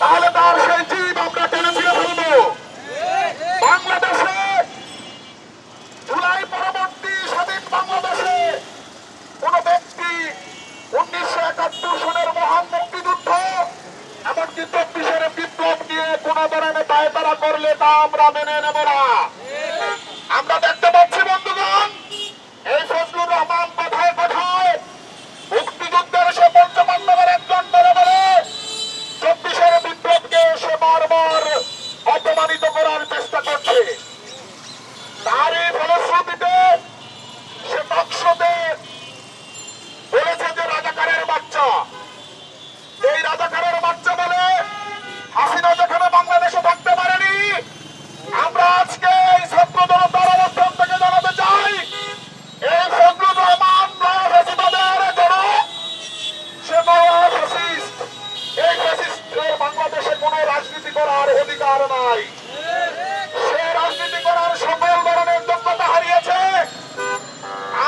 তাহলে তার জীব আমরা টেনে ছিঁড়ে ফেলব বাংলাদেশে জুলাই পরবর্তী স্বাধীন বাংলাদেশে কোন ব্যক্তি উনিশশো একাত্তর সনের মহান মুক্তিযুদ্ধ, এমনকি চব্বিশের বিপ্লব নিয়ে কোন ধরনের পায়তারা করলে তা আমরা মেনে করার নাই। সে রাজনীতি করার সকল ধরনের যোগ্যতা হারিয়েছে।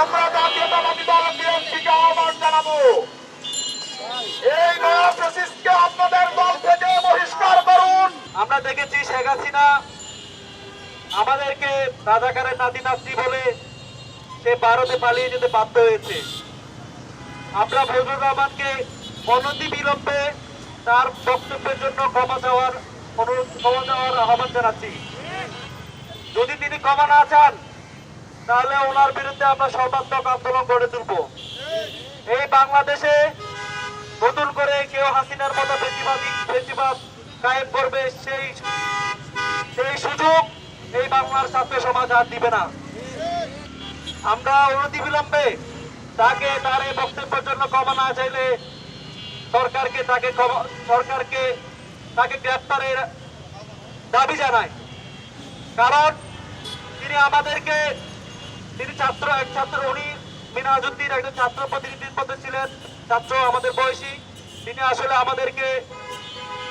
আমরা জাতীয়তাবাদী দল বিএনপিকে আহ্বান জানাব। এই নয়া ফ্যাসিস্টকে আপনাদের দল থেকে বহিষ্কার করুন। আমরা দেখেছি শেখ হাসিনা আমাদেরকে রাজাকারের নাতি নাতনি বলে সে ভারতে পালিয়ে যেতে বাধ্য হয়েছে। আমরা ফজলুর রহমানকে অনতি বিলম্বে তার বক্তব্যের জন্য ক্ষমা চাওয়ার অনুরোধ ক্ষমা আহ্বান জানাচ্ছি। যদি তিনি ক্ষমা না চান, তাহলে ওনার বিরুদ্ধে আমরা সর্বাত্মক আন্দোলন গড়ে তুলব। এই বাংলাদেশে নতুন করে কেউ হাসিনার মতো বেশিবাদী বেশিবাদ কায়েম করবে সেই সেই সুযোগ এই বাংলার ছাত্র সমাজ আর দিবে না। আমরা অনতি বিলম্বে তাকে তার এই বক্তব্যের জন্য ক্ষমা না চাইলে সরকারকে তাকে সরকারকে তাকে গ্রেপ্তারের দাবি জানায়। কারণ তিনি আমাদেরকে, তিনি ছাত্র, এক ছাত্র উনি, মিনাজুদ্দিন একজন ছাত্র প্রতিনিধির পদে ছিলেন, ছাত্র আমাদের বয়সী। তিনি আসলে আমাদেরকে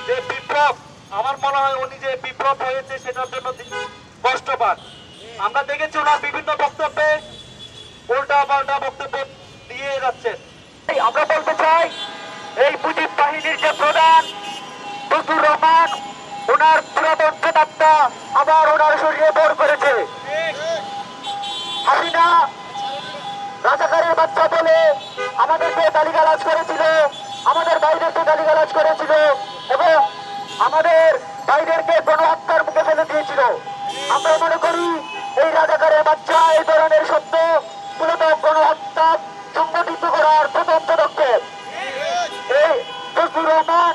যে বিপ্লব, আমার মনে হয় উনি যে বিপ্লব হয়েছে সেটার জন্য তিনি কষ্ট পান। আমরা দেখেছি ওনার বিভিন্ন বক্তব্যে উল্টা পাল্টা বক্তব্য দিয়ে যাচ্ছেন। আমরা বলতে চাই, এই মুজিব বাহিনীর যে প্রধান ফজলুর রহমান, ওনার পুরাতন প্রেতাত্মা আবার ওনার শরীরে বর করেছে। হাসিনা রাজাকারের বাচ্চা বলে আমাদেরকে গালিগালাজ করেছিল, আমাদের ভাইদেরকে গালিগালাজ করেছিল এবং আমাদের ভাইদেরকে গণহত্যার মুখে ফেলে দিয়েছিল। আমরা মনে করি এই রাজাকারের বাচ্চা এই ধরনের শব্দ মূলত গণহত্যা সংগঠিত করার প্রথম পদক্ষেপ। এই ফজলুর রহমান